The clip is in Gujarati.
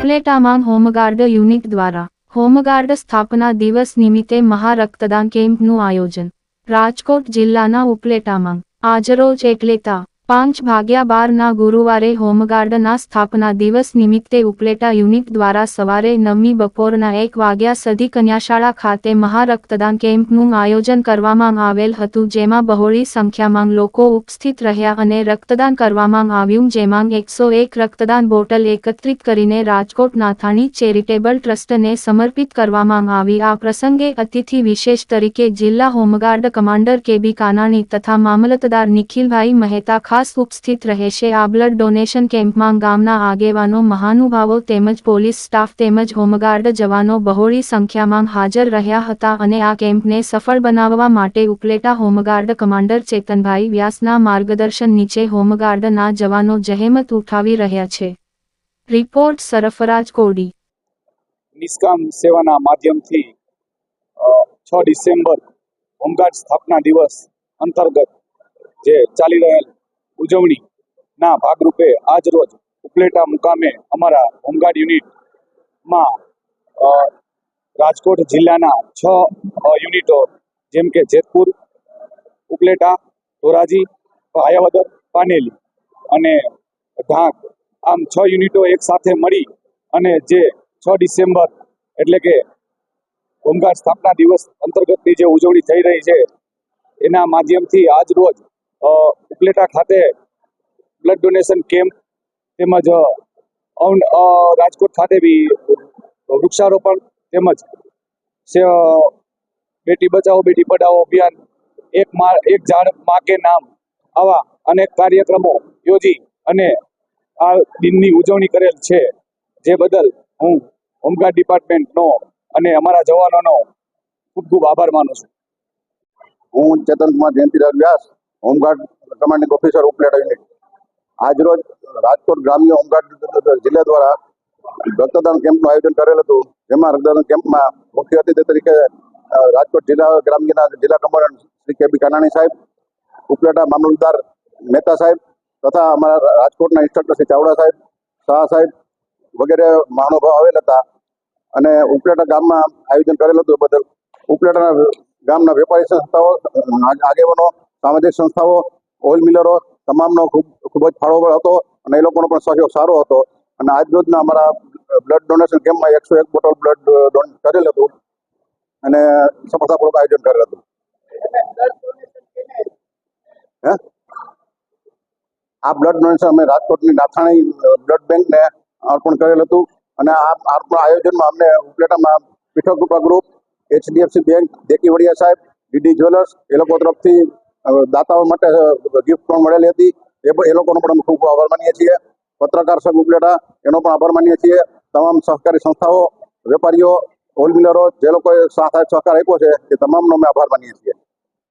ઉપલેટામાં હોમગાર્ડ યુનિટ દ્વારા હોમગાર્ડ સ્થાપના દિવસ નિમિત્તે મહારક્તદાન કેમ્પનું આયોજન રાજકોટ જિલ્લાના ઉપલેટામાં આજરોજ એટલેતા પાંચ ભાગ્યા બારના ગુરુવારે હોમગાર્ડના સ્થાપના દિવસ નિમિત્તે ઉપલેટા યુનિટ દ્વારા સવારે નવમી બપોરના એક વાગ્યા સધી કન્યાશાળા ખાતે મહારક્તદાન કેમ્પનું આયોજન કરવામાં આવેલ હતું, જેમાં બહોળી સંખ્યામાં લોકો ઉપસ્થિત રહ્યા અને રક્તદાન કરવામાં આવ્યું, જેમાં એકસો એક રક્તદાન બોટલ એકત્રિત કરીને રાજકોટ નાથાણી ચેરિટેબલ ટ્રસ્ટને સમર્પિત કરવામાં આવી. આ પ્રસંગે અતિથિ વિશેષ તરીકે જિલ્લા હોમગાર્ડ કમાન્ડર કેબી કાનાણી તથા મામલતદાર નિખિલભાઈ મહેતા ખાસ ઉપસ્થિત રહેશે. આ બ્લડ ડોનેશન કેમ્પમાં ગામના આગેવાનો, મહાનુભાવો તેમજ પોલીસ સ્ટાફ તેમજ હોમગાર્ડ જવાનો બહોળી સંખ્યામાં હાજર રહ્યા હતા અને આ કેમ્પને સફળ બનાવવા માટે ઉપલેટા હોમગાર્ડ કમાન્ડર ચેતનભાઈ વ્યાસના માર્ગદર્શન નીચે હોમગાર્ડના જવાનો જહેમત ઉઠાવી રહ્યા છે. રિપોર્ટ સરફરાજ કોડી. નિષ્કામ સેવાના માધ્યમથી છ ડિસેમ્બર હોમગાર્ડ સ્થાપના દિવસ અંતર્ગત જે ચાલી રહેલ ઉજવણીના ભાગરૂપે આજ રોજ ઉપલેટા મુકામે અમારા હોમગાર્ડ યુનિટમાં રાજકોટ જિલ્લાના છ યુનિટો જેમ કે જેતપુર, ઉપલેટા, ધોરાજી હાયાવદર પાનેલી અને ઢાંક આમ છ યુનિટો એક સાથે મળી અને જે છ ડિસેમ્બર એટલે કે હોમગાર્ડ સ્થાપના દિવસ અંતર્ગતની જે ઉજવણી થઈ રહી છે, એના માધ્યમથી આજ રોજ ઉપલેટા ખાતે બ્લડ ડોનેશન કેમ્પ તેમજ રાજકોટ ખાતે બી વૃક્ષારોપણ તેમજ બેટી બચાવો, બેટી પઢાઓ અભિયાન એક મા, એક ઝાડ મા કે નામ આવા અનેક કાર્યક્રમો યોજી અને આ દિનની ઉજવણી કરેલ છે. જે બદલ હું હોમગાર્ડ ડિપાર્ટમેન્ટનો અને અમારા જવાનોનો ખૂબ ખૂબ આભાર માનું છું. હું Chetan Kumar Jayantilal Vyas home guard commanding officer Upleta unit આજરોજ રાજકોટ ગ્રામ્ય હોમગાર્ડ જિલ્લા દ્વારા રક્તદાન કેમ્પનું આયોજન કરેલ હતું. જેમાં રક્તદાન કેમ્પમાં મુખ્ય અતિથિ તરીકે રાજકોટ જિલ્લા ગ્રામ્યના જિલ્લા કમાન્ડન્ટ શ્રી કે બી કાનાણી સાહેબ, ઉપલેટા મામલતદાર મહેતા સાહેબ તથા અમારા રાજકોટના ઇન્સ્ટ્રક્ટર શ્રી ચાવડા સાહેબ, શાહ સાહેબ વગેરે મહાનુભાવ આવેલ હતા. અને ઉપલેટા ગામમાં આયોજન કરેલું હતું બદલ ઉપલેટાના ગામના વેપારી સંસ્થાઓ આગેવાનો સામાજિક સંસ્થાઓ ઓઇલ મિલરો તમામનો ખૂબ ખૂબ જ ફાળો હતો અને એ લોકોનો પણ સહયોગ સારો હતો. અને આજ રોજના અમારા બ્લડ ડોનેશન કેમ્પમાં એકસો એક બોટલ બ્લડ ડોનેટ કરેલ હતું. અને સફળતાપૂર્વક આયોજન કરેલ હતું. હે? આ બ્લડ ડોનેશન અમે રાજકોટની નાથાણી બ્લડ બેંકને અર્પણ કરેલ હતું. અને આ આયોજનમાં અમને ઉપલેટામાં પીઠો કૃપા ગ્રુપ, એચડીએફસી બેંક દેકી વડિયા સાહેબ, ડીડી જ્વેલર્સ, એ લોકો તરફથી દાતાઓ માટે ગિફ્ટ પણ મળેલી હતી. એ એ લોકોનો પણ અમે ખૂબ આભાર માનીએ છીએ. પત્રકાર સંઘ ઉપલેટા, એનો પણ આભાર માનીએ છીએ. તમામ સહકારી સંસ્થાઓ, વેપારીઓ હોલ મિલરો જે લોકોએ સાથ સહકાર આપ્યો છે, એ તમામનો અમે આભાર માનીએ છીએ.